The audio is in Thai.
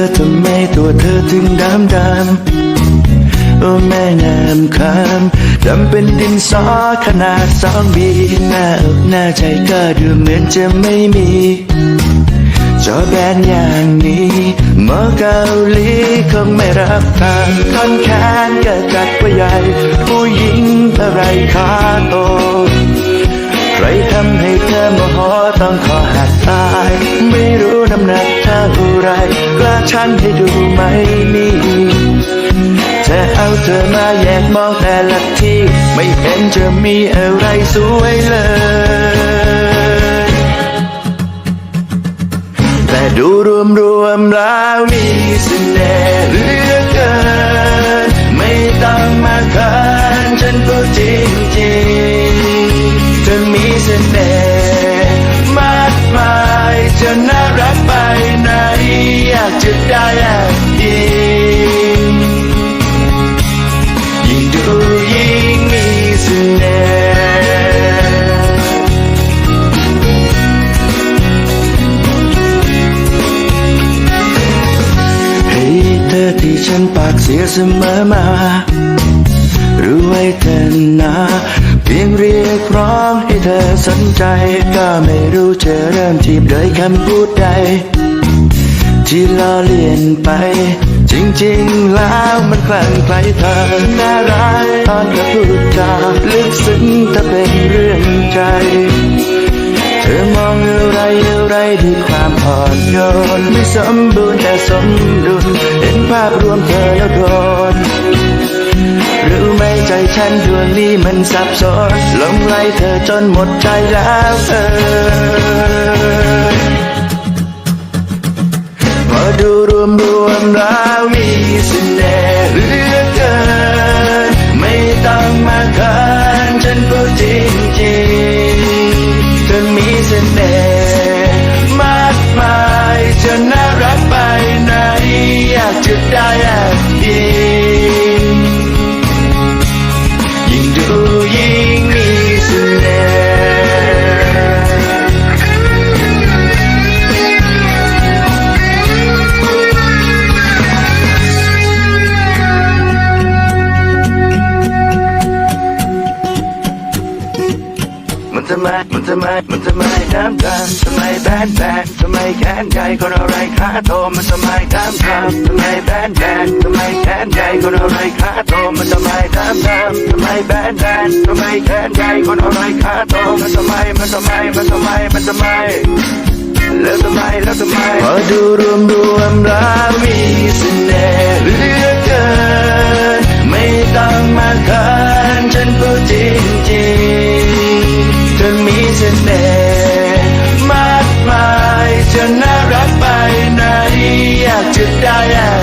อทำไมตัวเธอถึงดำดำโอ้แม่งามคำดำเป็นดินสอขนาดสองบีหน้าอกหน้าใจก็ดูเหมือนจะไม่มีจอแบนอย่างนี้หมอเกาหลีคงไม่รับทางท่อนแขนก็จัดว่าใหญ่ ผู้หญิงอะไรขาโต ใครทำให้เธอโมโหต้องขอหักตาย ไม่รู้น้ำหนัก กล้าชั่งให้ดูไหมนี่จะเอาเธอมาแยกมองแต่ละที่ ไม่เห็นจะมีอะไรสวยเลยแต่ดูรวมรวมๆแล้วมีเสน่ห์เหลือเกิน ไม่ต้องมาเขินฉันพูดจริงจริงๆเธอมีเสน่ห์ ได้อบยิงยิ่งดูยิ่งมีเสน่ห์ให้เธอที่ฉันปากเสียเสมอมารู้ไว้เธอนะเพียงเรียกร้องให้เธอสนใจ ก็ไม่รู้จะเริ่มจีบโดยคำพูดใด ที่ล้อเลียนไป จริงๆแล้วมันคลั่งไคล้เธอน่ารักตอนเธอพูดจาลึกซึ้งถ้าเป็นเรื่องใจเธอมองอะไรอะไรด้วยความอ่อนโยนไม่สมบูรณ์แต่สมดุลเห็นภาพรวมเธอแล้วโดนรู้ไหมใจฉันดวงนี้มันสับสนลงไหลเธอจนหมดใจแล้วเออำไมมันทำไมมันทำไมน้ำตาทำไมแบนแบนทำไมแขนใหญ่คนอะไรขาโตมันทำไมน้ำตาทำไมแบนแบนทำไมแขนใหญ่คนอะไรขาโตมันทำไมน้ำตาทำไมแบนแบนทำไมแขนใหญ่คนอะไรขาโตมันทำไมมันทำไมมันทำไมมันทำไมแล้วทำไมแล้วทำไมพอดูรวมรวมๆแล้วมีเสน่ห์าก